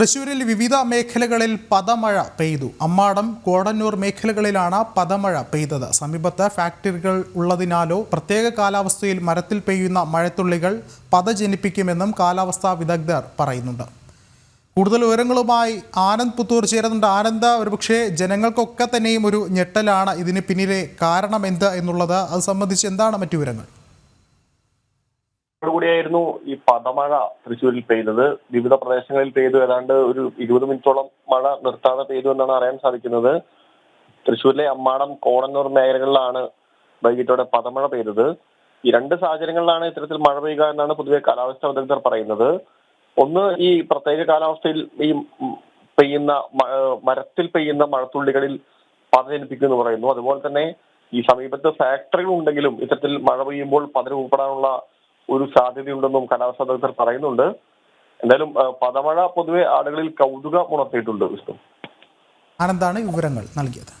തൃശൂരിൽ വിവിധ മേഖലകളിൽ പദമഴ പെയ്തു. അമ്മാടം കോടന്നൂർ മേഖലകളിലാണ് പദമഴ പെയ്തത്. സമീപത്ത് ഫാക്ടറികൾ ഉള്ളതിനാലോ പ്രത്യേക കാലാവസ്ഥയിൽ മരത്തിൽ പെയ്യുന്ന മഴത്തുള്ളികൾ പത ജനിപ്പിക്കുമെന്നും കാലാവസ്ഥാ വിദഗ്ധർ പറയുന്നുണ്ട്. കൂടുതൽ വിവരങ്ങളുമായി ആനന്ദ് പുത്തൂർ ചേരുന്നുണ്ട്. ആനന്ദ ഒരുപക്ഷെ ജനങ്ങൾക്കൊക്കെ തന്നെയും ഒരു ഞെട്ടലാണ് ഇതിന് പിന്നിലെ കാരണം എന്ത് എന്നുള്ളത്. അത് സംബന്ധിച്ച് എന്താണ് മറ്റു വിവരങ്ങൾ? കൂടിയായിരുന്നു ഈ പദമഴ തൃശ്ശൂരിൽ പെയ്തത്. വിവിധ പ്രദേശങ്ങളിൽ പെയ്തു. ഏതാണ്ട് ഒരു ഇരുപത് മിനിറ്റോളം മഴ നിർത്താതെ പെയ്തു എന്നാണ് അറിയാൻ സാധിക്കുന്നത്. തൃശ്ശൂരിലെ അമ്മാടം കോടന്നൂർ മേഖലകളിലാണ് വൈകിട്ടോടെ പദമഴ പെയ്തത്. ഈ രണ്ട് സാഹചര്യങ്ങളിലാണ് ഇത്തരത്തിൽ മഴ പെയ്യുക എന്നാണ് പൊതുവെ കാലാവസ്ഥാ വിദഗ്ധർ പറയുന്നത്. ഒന്ന് ഈ പ്രത്യേക കാലാവസ്ഥയിൽ ഈ പെയ്യുന്ന മരത്തിൽ പെയ്യുന്ന മഴത്തുള്ളികളിൽ പത എന്ന് പറയുന്നു. അതുപോലെ തന്നെ ഈ സമീപത്ത് ഫാക്ടറികൾ ഉണ്ടെങ്കിലും ഇത്തരത്തിൽ മഴ പെയ്യുമ്പോൾ പത രൂപപ്പെടാനുള്ള ഒരു സാധ്യതയുണ്ടെന്നും കാലാവസ്ഥാ വിദഗ്ധർ പറയുന്നുണ്ട്. എന്തായാലും പദമഴ പൊതുവെ ആളുകളിൽ കൗതുകം ഉണർത്തിയിട്ടുണ്ട് വിഷ്ണു. ആനന്ദാണ് വിവരങ്ങൾ നൽകിയത്?